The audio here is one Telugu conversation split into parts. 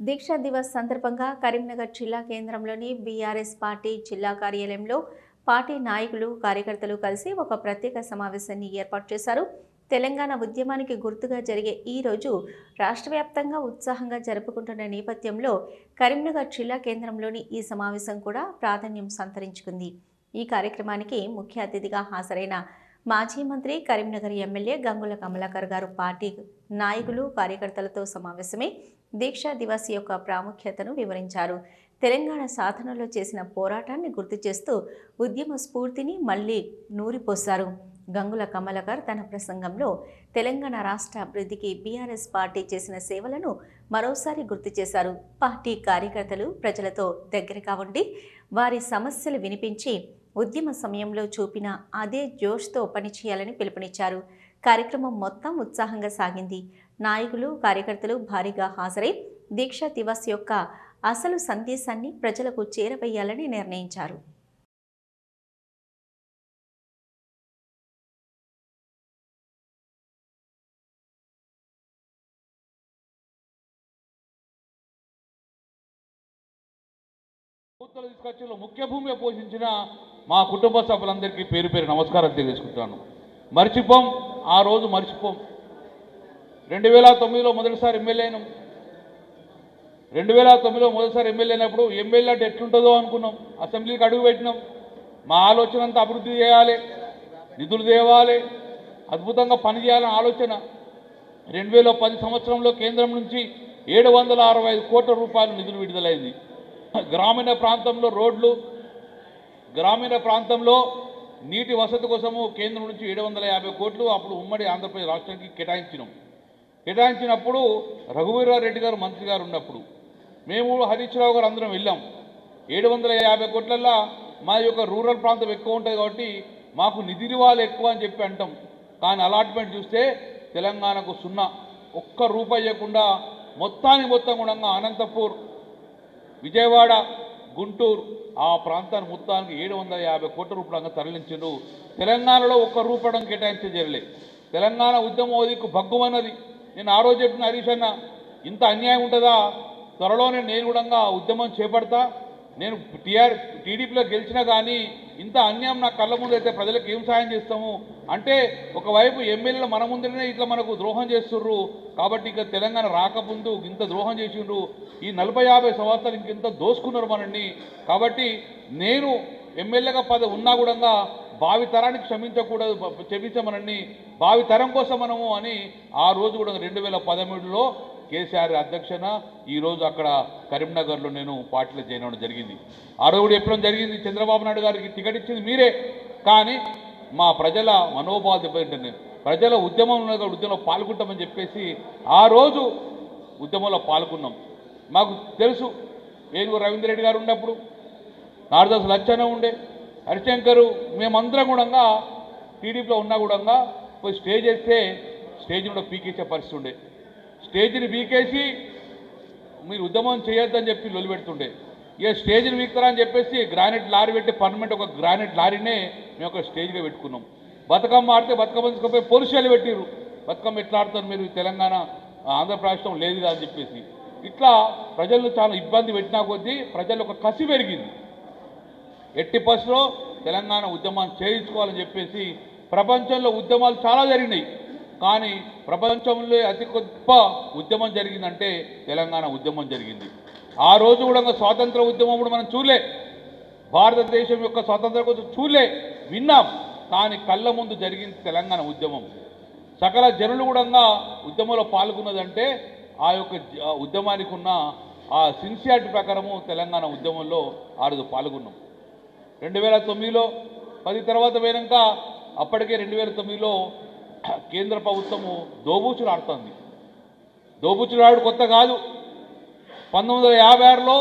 దీక్షా దివస్ సందర్భంగా కరీంనగర్ జిల్లా కేంద్రంలోని బీఆర్ఎస్ పార్టీ జిల్లా కార్యాలయంలో పార్టీ నాయకులు కార్యకర్తలు కలిసి ఒక ప్రత్యేక సమావేశాన్ని ఏర్పాటు చేశారు. తెలంగాణ ఉద్యమానికి గుర్తుగా జరిగే ఈ రోజు రాష్ట్ర వ్యాప్తంగా ఉత్సాహంగా జరుపుకుంటున్న నేపథ్యంలో కరీంనగర్ జిల్లా కేంద్రంలోని ఈ సమావేశం కూడా ప్రాధాన్యం సంతరించుకుంది. ఈ కార్యక్రమానికి ముఖ్య అతిథిగా హాజరైన మాజీ మంత్రి కరీంనగర్ ఎమ్మెల్యే గంగుల కమలాకర్ గారు పార్టీ నాయకులు కార్యకర్తలతో సమావేశమై దీక్షా దివస్ యొక్క ప్రాముఖ్యతను వివరించారు. తెలంగాణ సాధనలో చేసిన పోరాటాన్ని గుర్తు చేస్తూ ఉద్యమ స్ఫూర్తిని మళ్ళీ నూరిపోశారు. గంగుల కమలకర్ తన ప్రసంగంలో తెలంగాణ రాష్ట్ర అభివృద్ధికి బీఆర్ఎస్ పార్టీ చేసిన సేవలను మరోసారి గుర్తు చేశారు. పార్టీ కార్యకర్తలు ప్రజలతో దగ్గరగా ఉండి వారి సమస్యలు వినిపించి ఉద్యమ సమయంలో చూపిన అదే జోష్తో పనిచేయాలని పిలుపునిచ్చారు. కార్యక్రమం మొత్తం ఉత్సాహంగా సాగింది. నాయకులు కార్యకర్తలు భారీగా హాజరై దీక్షా దివస్ యొక్క అసలు సందేశాన్ని ప్రజలకు చేరవేయాలని నిర్ణయించారు. ప్రభుత్వాలు ముఖ్య భూమిక పోషించిన మా కుటుంబ సభ్యులందరికీ పేరు పేరు నమస్కారం తెలియజేసుకుంటాను మర్చిపోం ఆ రోజు మర్చిపోం. రెండు వేల తొమ్మిదిలో మొదటిసారి ఎమ్మెల్యే అయినాం. రెండు వేల తొమ్మిదిలో మొదటిసారి ఎమ్మెల్యే అయినప్పుడు ఎమ్మెల్యే అంటే ఎట్లుంటుందో అనుకున్నాం. అసెంబ్లీకి అడుగు పెట్టినాం. మా ఆలోచన అంతా అభివృద్ధి చేయాలి నిధులు తేవాలి అద్భుతంగా పనిచేయాలని ఆలోచన. రెండు వేల పది సంవత్సరంలో కేంద్రం నుంచి ఏడు వందల అరవై ఐదు కోట్ల రూపాయల నిధులు విడుదలైంది. గ్రామీణ ప్రాంతంలో రోడ్లు గ్రామీణ ప్రాంతంలో నీటి వసతి కోసము కేంద్రం నుంచి ఏడు వందల యాభై కోట్లు అప్పుడు ఉమ్మడి ఆంధ్రప్రదేశ్ రాష్ట్రానికి కేటాయించినాం. కేటాయించినప్పుడు రఘువీరారెడ్డి గారు మంత్రి గారు ఉన్నప్పుడు మేము హరీష్ రావు గారు అందరం వెళ్ళాం. ఏడు వందల యాభై కోట్లల్లో మా యొక్క రూరల్ ప్రాంతం ఎక్కువ ఉంటుంది కాబట్టి మాకు నిధి ఎక్కువ అని చెప్పి అంటాం. కానీ అలాట్మెంట్ చూస్తే తెలంగాణకు సున్నా. ఒక్క రూపాయి ఇవ్వకుండా మొత్తానికి మొత్తం కూడా అనంతపూర్ విజయవాడ గుంటూరు ఆ ప్రాంతాన్ని మొత్తానికి ఏడు వందల యాభై కోట్ల రూపాయలంగా తరలించారు తెలంగాణలో ఒక్క రూపడం కేటాయించే జరలే తెలంగాణ ఉద్యమం దిక్కు భగ్గుమన్నది. నేను ఆ రోజు చెప్పిన హరీష్ అన్న ఇంత అన్యాయం ఉంటుందా? త్వరలోనే నేను కూడా ఉద్యమం చేపడతా. నేను టీఆర్ టీడీపీలో గెలిచినా కానీ ఇంత అన్యాయం నా కళ్ళ ముందు అయితే ప్రజలకు ఏం సాయం చేస్తాము? అంటే ఒకవైపు ఎమ్మెల్యేలు మన ముందునే ఇట్లా మనకు ద్రోహం చేస్తుర్రు కాబట్టి ఇక తెలంగాణ రాకముందు ఇంత ద్రోహం చేసిండ్రు. ఈ నలభై యాభై సంవత్సరాలు ఇంకెంత దోసుకున్నారు మనల్ని. కాబట్టి నేను ఎమ్మెల్యేగా పదవి ఉన్నా కూడా భావి తరానికి క్షమించకూడదు క్షమించమనని భావి తరం కోసం మనము అని ఆ రోజు కూడా రెండు వేల పదమూడులో కేసీఆర్ అధ్యక్షన ఈరోజు అక్కడ కరీంనగర్లో నేను పార్టీలో జాయిన్ అవ్వడం జరిగింది. ఆ రోజు కూడా ఎప్పుడో జరిగింది చంద్రబాబు నాయుడు గారికి టికెట్ ఇచ్చింది మీరే. కానీ మా ప్రజల మనోభావాలు దెబ్బతింటుంది ప్రజల ఉద్యమం ఉద్యమంలో పాల్గొంటామని చెప్పేసి ఆ రోజు ఉద్యమంలో పాల్గొన్నాం. మాకు తెలుసు ఏనుగు రవీంద్ర రెడ్డి గారు ఉన్నప్పుడు నారదాస్ లచ్చన ఉండే. హరిశంకరు మేమందరం కూడా టీడీపీలో ఉన్నా కూడా పోయి స్టేజ్ వేస్తే స్టేజ్ కూడా పీకేసే పరిస్థితి ఉండే. స్టేజ్ని పీకేసి మీరు ఉద్యమం చేయొద్దని చెప్పి లొలి పెడుతుండే. ఇక స్టేజ్ని వీక్తారా అని చెప్పేసి గ్రానైట్ లారీ పెట్టి పర్మనెంట్ ఒక గ్రానైట్ లారీనే మేము ఒక స్టేజ్గా పెట్టుకున్నాం. బతుకమ్మ ఆడితే బతుకమ్మ తీసుకుపోయి పోలీసులు పెట్టిర్రు. బతుకమ్మ ఎట్లా ఆడతారు మీరు? తెలంగాణ ఆంధ్రప్రదేశ్లో లేదు కదా అని చెప్పేసి. ఇట్లా ప్రజలు చాలా ఇబ్బంది పెట్టినా కొద్దీ ప్రజలు ఒక కసి పెరిగింది. ఎట్టి బస్సులో తెలంగాణ ఉద్యమాన్ని చేయించుకోవాలని చెప్పేసి ప్రపంచంలో ఉద్యమాలు చాలా జరిగినాయి. కానీ ప్రపంచంలో అతి గొప్ప ఉద్యమం జరిగిందంటే తెలంగాణ ఉద్యమం జరిగింది. ఆ రోజు కూడా స్వాతంత్ర ఉద్యమం కూడా మనం చూలే భారతదేశం యొక్క స్వాతంత్రం కోసం చూలే విన్నాం. కానీ కళ్ళ ముందు జరిగింది తెలంగాణ ఉద్యమం. సకల జనులు కూడా ఉద్యమంలో పాల్గొన్నదంటే ఆ యొక్క ఉద్యమానికి ఉన్న ఆ సిన్సియారిటీ ప్రకారము తెలంగాణ ఉద్యమంలో ఆ రోజు పాల్గొన్నాం. రెండు వేల తొమ్మిదిలో పది తర్వాత పోయినాక అప్పటికే రెండు వేల తొమ్మిదిలో కేంద్ర ప్రభుత్వము దోబూచులు ఆడుతుంది దోబూచులు ఆడు కొత్త కాదు. పంతొమ్మిది వందల యాభై ఆరులో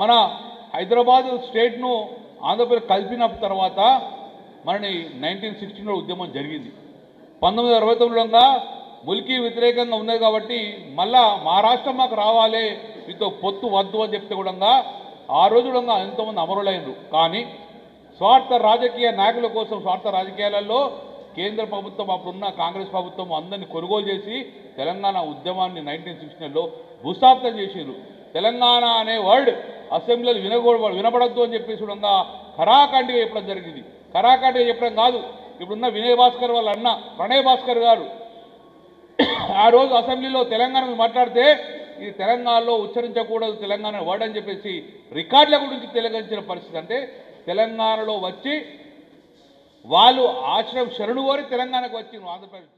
మన హైదరాబాద్ స్టేట్ను ఆంధ్రప్రదేశ్ కలిపిన తర్వాత మనని నైన్టీన్ సిక్స్టీన్లో ఉద్యమం జరిగింది. పంతొమ్మిది వందల అరవై తొమ్మిదిలోగా ములికి వ్యతిరేకంగా ఉన్నది కాబట్టి మళ్ళా మా రాష్ట్రం మాకు రావాలి మీతో పొత్తు వద్దు అని చెప్తే కూడా ఆ రోజు కూడా ఎంతోమంది అమరులైనరు. కానీ స్వార్థ రాజకీయ నాయకుల కోసం స్వార్థ రాజకీయాలలో కేంద్ర ప్రభుత్వం అప్పుడున్న కాంగ్రెస్ ప్రభుత్వం అందరినీ కొనుగోలు చేసి తెలంగాణ ఉద్యమాన్ని నైన్టీన్ సిక్స్టీన్లో భూస్థాపితం చేసిరు తెలంగాణ అనే వర్డ్ అసెంబ్లీలు వినకూడ వినబడద్దు అని చెప్పేసి ఉండగా కరాఖండిగా చెప్పడం జరిగింది. కరాఖండిగా చెప్పడం కాదు. ఇప్పుడున్న వినయ్ భాస్కర్ వాళ్ళ అన్న ప్రణయ్ భాస్కర్ గారు. ఆ రోజు అసెంబ్లీలో తెలంగాణ మాట్లాడితే ఇది తెలంగాణలో ఉచ్చరించకూడదు తెలంగాణ వర్డ్ అని చెప్పేసి రికార్డుల గురించి తెలంగించిన పరిస్థితి. అంటే తెలంగాణలో వచ్చి వాళ్ళు ఆశ్రయం శరణు కోరి తెలంగాణకు వచ్చి ఆంధ్రప్రదేశ్.